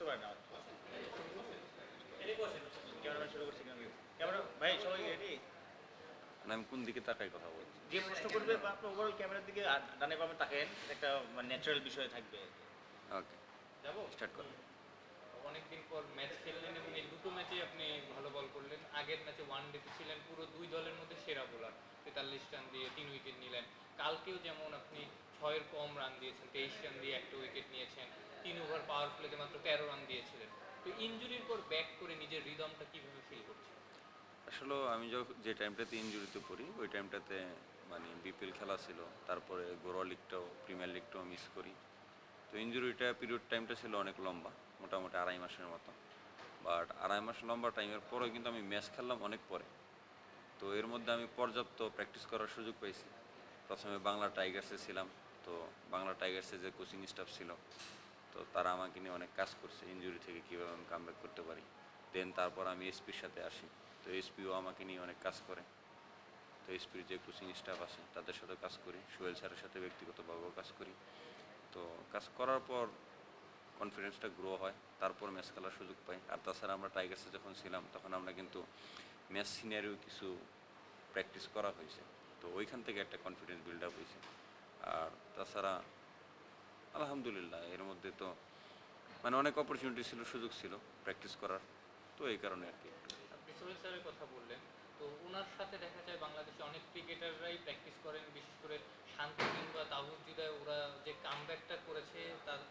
বুঝতে পারে না। ভাই সবাই রেডি মানে আমি কোন দিকে তাকাই কথা বলছি? যে প্রশ্ন করবে আপনি ওভারঅল ক্যামেরার দিকে ডানে বামে তাকেন একটা ন্যাচারাল বিষয় থাকবে। ওকে যাব? স্টার্ট করুন অনেকদিন পর ম্যাচ খেললেন এবং এই দুটো ম্যাচে আপনি ভালো বল করলেন। আগের ম্যাচে ওয়ান ডেতে ছিলেন পুরো দুই দলের মধ্যে সেরা বোলার তেতাল্লিশ রান দিয়ে তিন উইকেট নিলেন। কালকেও যেমন আপনি ছয়ের কম রান দিয়েছেন তেইশ রান দিয়ে একটা উইকেট নিয়েছেন। তিন ওভার পাওয়ার প্লেতে মাত্র তেরো রান দিয়েছিলেন। তো ইঞ্জুরির পর ব্যাক করে নিজের রিদমটা কীভাবে ফিল করছেন? আসলে আমি যখন যে টাইমটাতে ইনজুরিতে পড়ি, ওই টাইমটাতে মানে বিপিএল খেলা ছিল, তারপরে গোয়া লিগটাও প্রিমিয়ার লিগটাও মিস করি। তো ইনজুরিটা পিরিয়ড টাইমটা ছিল অনেক লম্বা, মোটামুটি আড়াই মাসের মতো। বাট আড়াই মাস লম্বা টাইমের পরেও কিন্তু আমি ম্যাচ খেললাম অনেক পরে। তো এর মধ্যে আমি পর্যাপ্ত প্র্যাকটিস করার সুযোগ পেয়েছি প্রথমে বাংলা টাইগার্সে ছিলাম, তো বাংলা টাইগার্সে যে কোচিং স্টাফ ছিল তো তারা আমাকে নিয়ে অনেক কাজ করছে ইনজুরি থেকে কীভাবে আমি কামব্যাক করতে পারি। দেন তারপর আমি এসপির সাথে আসি। তো এসপিও আমাকে নিয়ে অনেক কাজ করে। তো এসপির যে কোচিং স্টাফ আছে, তাদের সাথে কাজ করি। সোহেল স্যারের সাথে ব্যক্তিগতভাবেও কাজ করি। তো কাজ করার পর কনফিডেন্সটা গ্রো হয়, তারপর ম্যাচ খেলার সুযোগ পাই। আর তাছাড়া আমরা টাইগার্সে যখন ছিলাম, তখন আমরা কিন্তু ম্যাচ সিনারিও কিছু প্র্যাকটিস করা হয়েছে। তো ওইখান থেকে একটা কনফিডেন্স বিল্ড আপ হয়েছে। আর তাছাড়া আলহামদুলিল্লাহ, এর মধ্যে তো মানে অনেক অপরচুনিটি ছিল, সুযোগ ছিল প্র্যাকটিস করার। তো এই কারণে আর কি স্যারের কথা বললেন, তো ওনার সাথে দেখা যায় বাংলাদেশে অনেক ক্রিকেটাররাই প্র্যাকটিস করেন, বিশেষ করে শান্তি কিংবা তাহুজিদায় ওরা যে কামব্যাকটা করেছে,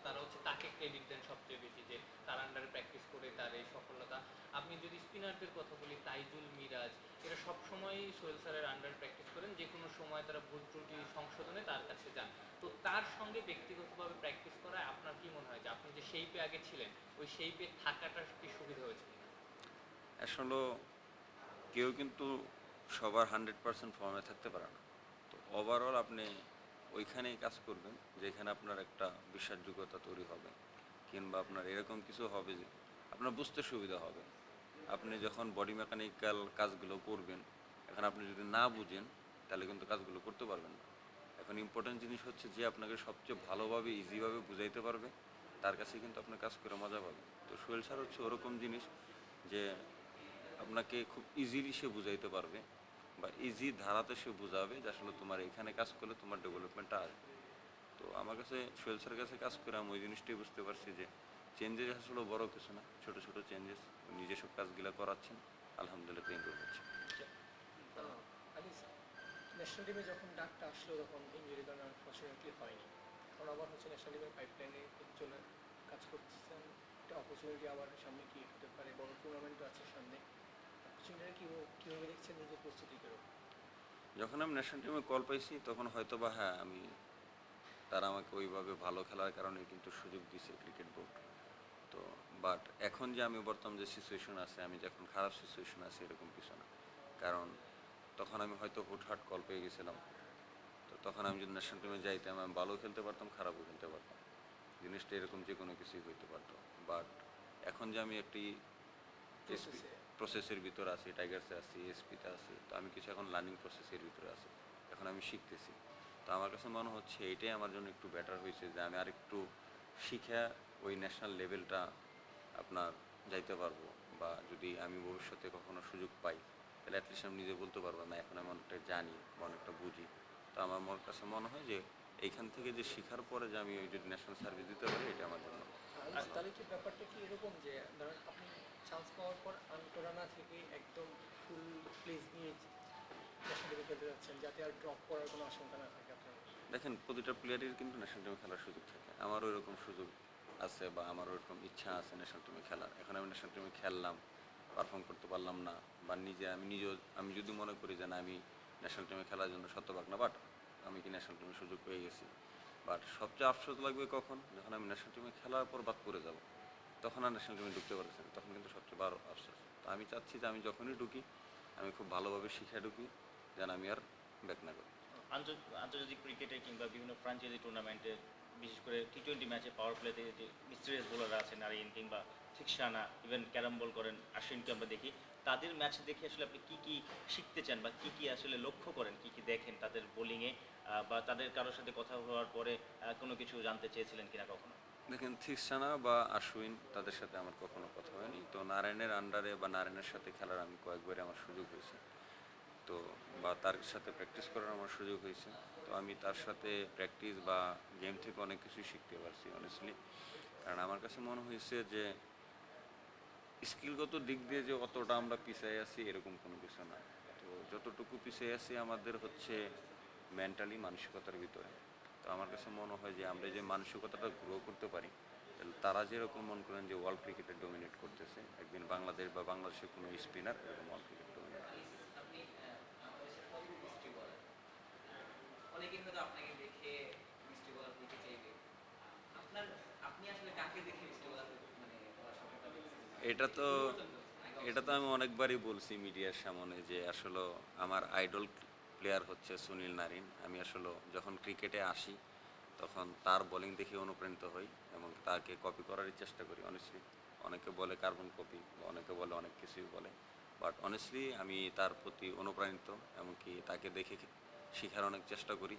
তারা হচ্ছে তাকে ক্রেডিট দেন সবচেয়ে বেশি, যে তার আন্ডারে প্র্যাকটিস করে তার এই সফলতা। আপনি যদি স্পিনারদের কথা বলি, তাইজুল মিরাজ, এরা সবসময়ই সোহেল স্যারের আন্ডার প্র্যাকটিস করেন যে কোনো সময় তারা ভুল ত্রুটি সংশোধনে তার কাছে যান তো তার সঙ্গে ব্যক্তিগতভাবে প্র্যাকটিস করায় আপনার কি মনে হয় যে আপনি যে শেপে আগে ছিলেন, ওই শেপে থাকাটা কি সুবিধা হয়েছে? আসলে কেউ কিন্তু সবার হান্ড্রেড পার্সেন্ট ফর্মে থাকতে পারে না। তো ওভারঅল আপনি ওইখানেই কাজ করবেন, যেখানে আপনার একটা বিশ্বাসযোগ্যতা তৈরি হবে, কিংবা আপনার এরকম কিছু হবে যে আপনার বুঝতে সুবিধা হবে। আপনি যখন বডি মেকানিক্যাল কাজগুলো করবেন, এখন আপনি যদি না বুঝেন, তাহলে কিন্তু কাজগুলো করতে পারবেন না। এখন ইম্পর্টেন্ট জিনিস হচ্ছে যে আপনাকে সবচেয়ে ভালোভাবে ইজিভাবে বুঝাইতে পারবে, তার কাছে কিন্তু আপনার কাজ করে মজা পাবে। তো সোহেল স্যার হচ্ছে ওরকম জিনিস যে আপনাকে খুব ইজিলি সে বুঝাইতে পারবে বা ইজি ধারাতে সে বুঝাবে যে আসলে তোমার এখানে কাজ করলে তোমার ডেভেলপমেন্টটা আসবে তো আমার কাছে, সোহেল স্যারের কাছে কাজ করে আমি ওই জিনিসটাই বুঝতে পারছি যে চেঞ্জেস আসলে বড় কিছু না, ছোট ছোট চেঞ্জেস নিজস্ব কাজগুলো করাচ্ছেন, আলহামদুলিল্লাহ ইম্প্রুভ হচ্ছে ন্যাশনাল টিমে যখন ডাকটা আসলো, তখন ইঞ্জুরি কারণে আনফর্চুনেটলি হয়নি। এখন আবার হচ্ছে ন্যাশনাল টিমের পাইপলাইনে চলে কাজ করতেছেন। একটা অপরচুনিটি আবার সামনে কি হতে পারে, বড় টুর্নামেন্টও আছে সামনে। অপরচুনিটি কি কীভাবে দেখছেন নিজের প্রস্তুতি করো যখন আমি ন্যাশনাল টিমে কল পাইছি, তখন হয়তো বা হ্যাঁ আমি, তারা আমাকে ওইভাবে ভালো খেলার কারণে কিন্তু সুযোগ দিছে ক্রিকেট বোর্ড তো বাট এখন যে আমি বর্তমান যে সিচুয়েশন আছে, আমি যখন খারাপ সিচুয়েশন আছে, এরকম কিছু না। কারণ তখন আমি হয়তো হুটহাট কল পেয়ে গেছিলাম। তো তখন আমি যদি ন্যাশনাল টিমে যাইতাম আমি ভালো খেলতে পারতাম খারাপও খেলতে পারতাম। জিনিসটা এরকম যে কোনো কিছুই হইতে পারতো। বাট এখন যে আমি একটি প্রসেসের ভিতরে আছি টাইগার্সে আছি এসপিতে আছি তো আমি কিছু এখন লার্নিং প্রসেসের ভিতরে আছি। এখন আমি শিখতেছি। তো আমার কাছে মনে হচ্ছে এটাই আমার জন্য একটু বেটার হয়েছে যে আমি আর একটু শিখে ওই ন্যাশনাল লেভেলটা আপনার যাইতে পারব বা যদি আমি ভবিষ্যতে কখনো সুযোগ পাই। তাহলে অ্যাটলিস্ট আমি নিজে বলতে পারব না এখন আমি অনেকটা জানি বা অনেকটা বুঝি। তো আমার মনের কাছে মনে হয় যে এইখান থেকে যে শেখার পরে যে আমি ওই যদি ন্যাশনাল সার্ভিস দিতে পারি এটা আমার জন্য তাহলে কি ব্যাপারটা কি এরকম যে ধরেন আপনি চান্স পাওয়ার পর থেকে একদম ফুল প্লেস নিয়ে ন্যাশনাল টিমে খেলতে যাচ্ছেন যাতে আর ড্রপ করার কোনো আশঙ্কা না থাকে আপনার? দেখেন প্রতিটা প্লেয়ারের কিন্তু ন্যাশনাল টিমে খেলার সুযোগ থাকে। আমারও এরকম সুযোগ আছে বা আমারও এরকম ইচ্ছা আছে ন্যাশনাল টিমে খেলার। এখন আমি ন্যাশনাল টিমে খেললাম পারফর্ম করতে পারলাম না বা নিজে আমি নিজেও, আমি যদি মনে করি যে না, আমি ন্যাশনাল টিমে খেলার জন্য শতভাগ না বাট আমি কি ন্যাশনাল টিমে সুযোগ পেয়ে গেছি। বাট সবচেয়ে আফসোস লাগবে কখন? যখন আমি ন্যাশনাল টিমে খেলার পর বাদ করে যাব, তখন আর ন্যাশনাল টিমে ঢুকতে পারছি না, তখন কিন্তু সবচেয়ে বড় আফসোস। তো আমি চাচ্ছি যে আমি যখনই ঢুকি, আমি খুব ভালোভাবে শিখে ঢুকি, যেন আমি আর ব্যাক না করি। আন্তর্জাতিক ক্রিকেটে কিংবা বিভিন্ন ফ্রাঞ্চাইজি টুর্নামেন্টে বিশেষ করে টি টোয়েন্টি ম্যাচে পাওয়ার প্লেতে যে মিস্টেরিয়াস বোলাররা আছেন নারিন কিংবা ঠিকসানা ইভেন ক্যারাম বল করেন আশ্বিনকে আমরা দেখি। তাদের ম্যাচ দেখে আসলে আপনি কি কি শিখতে চান বা কি কি আসলে লক্ষ্য করেন, কি কি দেখেন তাদের বোলিংয়ে বা তাদের কারোর সাথে কথা হওয়ার পরে কোনো কিছু জানতে চেয়েছিলেন কিনা কখনো? দেখেন থিকসানা বা আশ্বিন তাদের সাথে আমার কখনো কথা হয়নি। তো নারায়ণের আন্ডারে বা নারায়ণের সাথে খেলার আমি কয়েকবারই আমার সুযোগ হয়েছে। তো বা তার সাথে প্র্যাকটিস করার আমার সুযোগ হয়েছে। তো আমি তার সাথে প্র্যাকটিস বা গেম থেকে অনেক কিছুই শিখতে পারছি অনেস্টলি কারণ আমার কাছে মনে হয়েছে যে স্কিলগত দিক দিয়ে যে অতটা আমরা পিছিয়ে আছি, এরকম কোনো কিছু না। তো যতটুকু পিছিয়ে আছি, আমাদের হচ্ছে মেন্টালি মানসিকতার ভিতরে। তো আমার কাছে মনে হয় যে, আমরা যে মানসিকতাটা গ্রো করতে পারি, তাহলে তারা যেরকম মনে করেন যে ওয়ার্ল্ড ক্রিকেটে ডোমিনেট করতেছে, একদিন বাংলাদেশ বা বাংলাদেশের কোনো স্পিনার এরকম ওয়ার্ল্ড ক্রিকেট ডোমিনেট আপনি আহ, বাংলাদেশের প্রথম মিষ্টি বলার অনেকেই হয়তো আপনাকে দেখে মিষ্টি বলার দিতে চাইবে আপনার আপনি আসলে কাকে দেখে মিষ্টি বলার মানে বলার স্বপ্নটা দেখছেন? এটা তো এটা তো আমি অনেকবারই বলছি মিডিয়ার সামনে যে আসলে আমার আইডল প্লেয়ার হচ্ছে সুনীল নারিন। আমি আসলে যখন ক্রিকেটে আসি তখন তার বোলিং দেখে অনুপ্রাণিত হই এবং তাকে কপি করারই চেষ্টা করি অনেস্টলি অনেকে বলে কার্বন কপি অনেকে বলে অনেক কিছুই বলে। বাট অনেস্টলি আমি তার প্রতি অনুপ্রাণিত এমনকি তাকে দেখে শেখার অনেক চেষ্টা করি।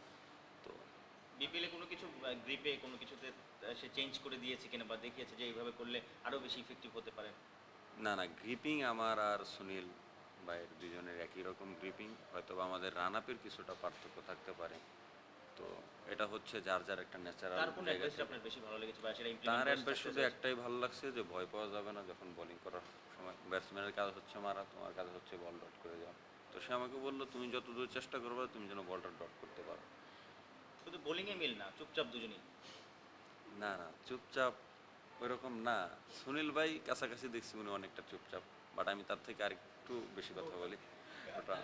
বিপিএলে কোনো কিছু গ্রিপে কোনো কিছুতে সে চেঞ্জ করে দিয়েছে কিনা বা দেখিয়েছে যে এইভাবে করলে আরও বেশি ইফেক্টিভ হতে পারে? না না গ্রিপিং আমার আর সুনীল ভাইয়ের দুজনের একই রকম গ্রিপিং হয়তো বা আমাদের রান আপের কিছুটা পার্থক্য থাকতে পারে। তো এটা হচ্ছে যার যার একটা ন্যাচারাল তার কোন অ্যাডভাইসটা আপনার বেশি ভালো লেগেছে বা সেটা তার ইমপ্লিমেন্ট অ্যাডভাইস শুধু একটাই ভালো লাগছে যে ভয় পাওয়া যাবে না যখন বোলিং করার সময়। ব্যাটসম্যানের কাজ হচ্ছে মারা তোমার কাজ হচ্ছে বল ডট করে যাওয়া। তো সে আমাকে বলল তুমি যতদূর চেষ্টা করবে তুমি যেন বলটা ডট করতে পারো। শুধু বোলিংয়ে মিল না চুপচাপ দুজনেই। না না চুপচাপ ওইরকম না। সুনীল ভাই কাছাকাছি দেখছি উনি অনেকটা চুপচাপ বাট আমি তার থেকে আরেকটু বেশি কথা বলি। ওটা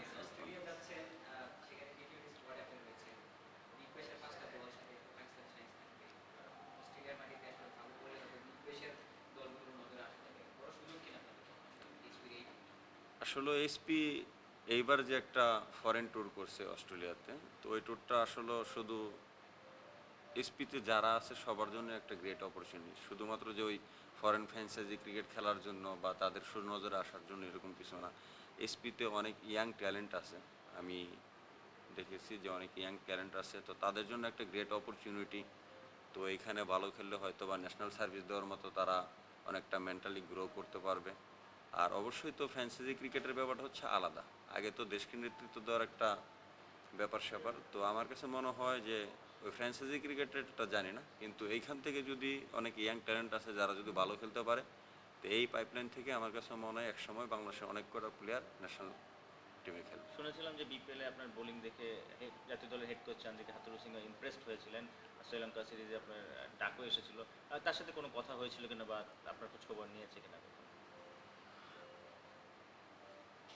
আসলে এসপি এইবার যে একটা ফরেন ট্যুর করছে অস্ট্রেলিয়াতে, তো ওই ট্যুরটা আসলে শুধু এসপিতে যারা আছে সবার জন্য একটা গ্রেট অপরচুনিটি শুধুমাত্র যে ওই ফরেন ফ্র্যাঞ্চাইজি ক্রিকেট খেলার জন্য বা তাদের সুনজরে আসার জন্য এরকম কিছু না। এসপিতে অনেক ইয়াং ট্যালেন্ট আছে। আমি দেখেছি যে অনেক ইয়াং ট্যালেন্ট আছে, তো তাদের জন্য একটা গ্রেট অপরচুনিটি তো এইখানে ভালো খেললে হয়তো বা ন্যাশনাল সার্ভিস দেওয়ার মতো তারা অনেকটা মেন্টালি গ্রো করতে পারবে। আর অবশ্যই তো ফ্যান্সিজি ক্রিকেটের ব্যাপারটা হচ্ছে আলাদা। আগে তো দেশকে নেতৃত্ব দেওয়ার একটা ব্যাপার স্যাপার। তো আমার কাছে মনে হয় যে ওই ফ্র্যাঞ্চাইজি ক্রিকেটেরটা জানি না, কিন্তু এইখান থেকে যদি অনেক ইয়াং ট্যালেন্ট আছে যারা যদি ভালো খেলতে পারে, তো এই পাইপলাইন থেকে আমার কাছে মনে হয় একসময় বাংলাদেশের অনেক কটা প্লেয়ার ন্যাশনাল টিমে খেলবে। শুনেছিলাম যে বিপিএলে আপনার বোলিং দেখে জাতীয় দলের head coach Chandika Hathurusingha impressed হয়েছিলেন। শ্রীলঙ্কা সিরিজে আপনার ডাকও এসেছিল। তার সাথে কোনো কথা হয়েছিল কিনা বা আপনার খোঁজ খবর নিয়েছে কিনা?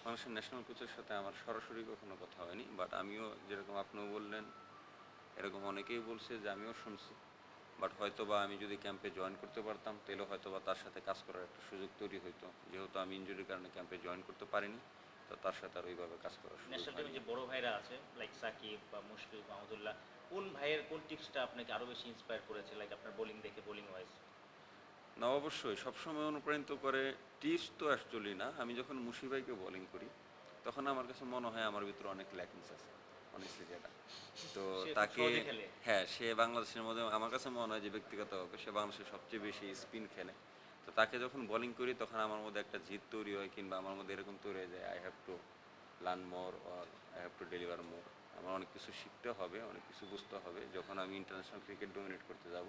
বাংলাদেশের ন্যাশনাল কোচের সাথে আমার সরাসরি কখনো কথা হয়নি বাট আমিও যেরকম আপনিও বললেন এরকম অনেকেই বলছে যে আমিও শুনছি। বাট হয়তো বা আমি যদি ক্যাম্পে জয়েন করতে পারতাম তাহলে হয়তো বা তার সাথে কাজ করার একটা সুযোগ তৈরি হতো যেহেতু আমি ইঞ্জুরির কারণে ক্যাম্পে জয়েন করতে পারিনি তো তার সাথে আর ওইভাবে কাজ করার ন্যাশনাল টিমে যে বড় ভাইরা আছে লাইক সাকিব বা মুশফিক মাহমুদুল্লাহ কোন ভাইয়ের কোন টিপসটা আপনাকে আরও বেশি ইন্সপায়ার করেছে? লাইক আপনার বোলিং দেখে বোলিং ওয়াইজ না অবশ্যই সবসময় অনুপ্রাণিত করে টিপস তো অ্যাকচুয়ালি না। আমি যখন মুশিবাইকে বোলিং করি তখন আমার কাছে মনে হয় আমার ভিতরে অনেক ল্যাকিংস আছে অনেস্টলি যেটা। তো তাকে হ্যাঁ সে বাংলাদেশের মধ্যে আমার কাছে মনে হয় যে ব্যক্তিগতভাবে সে বাংলাদেশের সবচেয়ে বেশি স্পিন খেলে। তো তাকে যখন বোলিং করি তখন আমার মধ্যে একটা জিত তৈরি হয় কিংবা আমার মধ্যে এরকম তৈরি হয়ে যায় I have to learn more or I have to deliver more আমার অনেক কিছু শিখতে হবে অনেক কিছু বুঝতে হবে। যখন আমি ইন্টারন্যাশনাল ক্রিকেট ডোমিনেট করতে যাব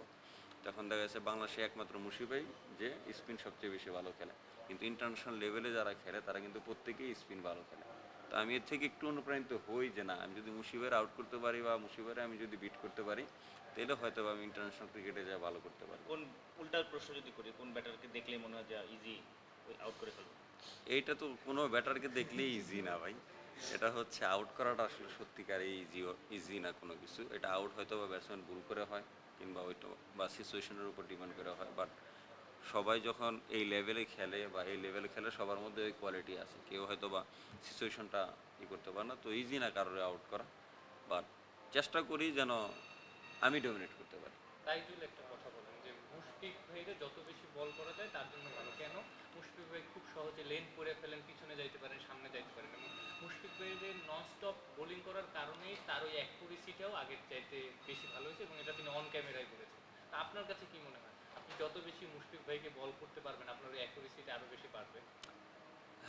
তখন দেখা যাচ্ছে বাংলাদেশে একমাত্র মুশিবাই যে স্পিন সবচেয়ে বেশি ভালো খেলে। কিন্তু ইন্টারন্যাশনাল লেভেলে যারা খেলে তারা কিন্তু প্রত্যেকেই স্পিন ভালো খেলে। তো আমি এর থেকে একটু অনুপ্রাণিত হই যে না আমি যদি মুশিবের আউট করতে পারি বা মুশিবের আমি যদি বিট করতে পারি তাহলে হয়তো বা আমি ইন্টারন্যাশনাল ক্রিকেটে যা ভালো করতে পারি কোন উল্টার প্রশ্ন যদি করি কোন ব্যাটারকে দেখলে মনে হয় যে ইজি আউট করে ফেলব? এইটা তো কোনো ব্যাটারকে দেখলেই ইজি না ভাই। এটা হচ্ছে আউট করাটা আসলে সত্যিকার ইজি ইজি না কোনো কিছু। এটা আউট হয়তো বা ব্যাটসম্যান ভুল করে হয়। কিংবা ওইটা বা সিচুয়েশনের উপর ডিপেন্ড করা হয়। বাট সবাই যখন এই লেভেলে খেলে বা এই লেভেলে খেলে সবার মধ্যে ওই কোয়ালিটি আছে। কেউ হয়তো বা সিচুয়েশনটা ই করতে পারে না। তো ইজি না কারোর আউট করা। বাট চেষ্টা করি যেন আমি ডোমিনেট করতে পারি। তাই একটা কথা বলেন। মুশফিক ভাইকে যত বেশি বল করা যায়, তার জন্য ভালো। কেন? মুশফিক ভাই খুব সহজে লেন করে ফেলেন, পিছনে যাইতে পারেন, সামনে যাইতে পারেন। এবং মুশফিক ভাইয়ের নন স্টপ বোলিং করার কারণেই তার ওই অ্যাকুরেসিটাও আগের চাইতে বেশি ভালো হয়েছে এবং এটা তিনি অন ক্যামেরায় করেছেন। তা আপনার কাছে কি মনে হয়? আপনি যত বেশি মুশফিক ভাইকে বল করতে পারবেন, আপনার ওই অ্যাকুরেসিটা আরও বেশি বাড়বে?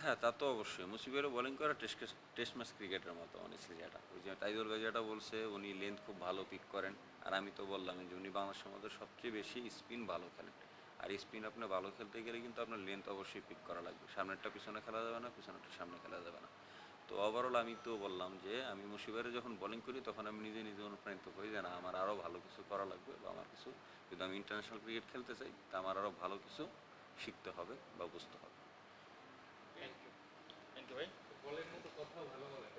হ্যাঁ তা তো অবশ্যই। মুসিবেরও বোলিং করা, টেস্ট টেস্ট ম্যাচ ক্রিকেটের মতো অনেস্টলি যেটা। ওই যে টাইজল ভাই যেটা বলছে, উনি লেন্থ খুব ভালো পিক করেন। আর আমি তো বললাম যে উনি বাংলাদেশের মধ্যে সবচেয়ে বেশি স্পিন ভালো খেলেন। আর স্পিন আপনি ভালো খেলতে গেলে কিন্তু আপনার লেন্থ অবশ্যই পিক করা লাগবে। সামনেরটা পিছনে খেলা যাবে না পিছনেরটা সামনে খেলা যাবে না। তো ওভারঅল আমি তো বললাম যে আমি মুশিবারে যখন বোলিং করি তখন আমি নিজে নিজে অনুপ্রাণিত হই যে না আমার আরও ভালো কিছু করা লাগবে বা আমার কিছু যদি আমি ইন্টারন্যাশনাল ক্রিকেট খেলতে চাই তা আমার আরও ভালো কিছু শিখতে হবে বা বুঝতে হবে। থ্যাংক ইউ থ্যাংক ইউ ভাই। বলের মতো কথাও ভালো বলে।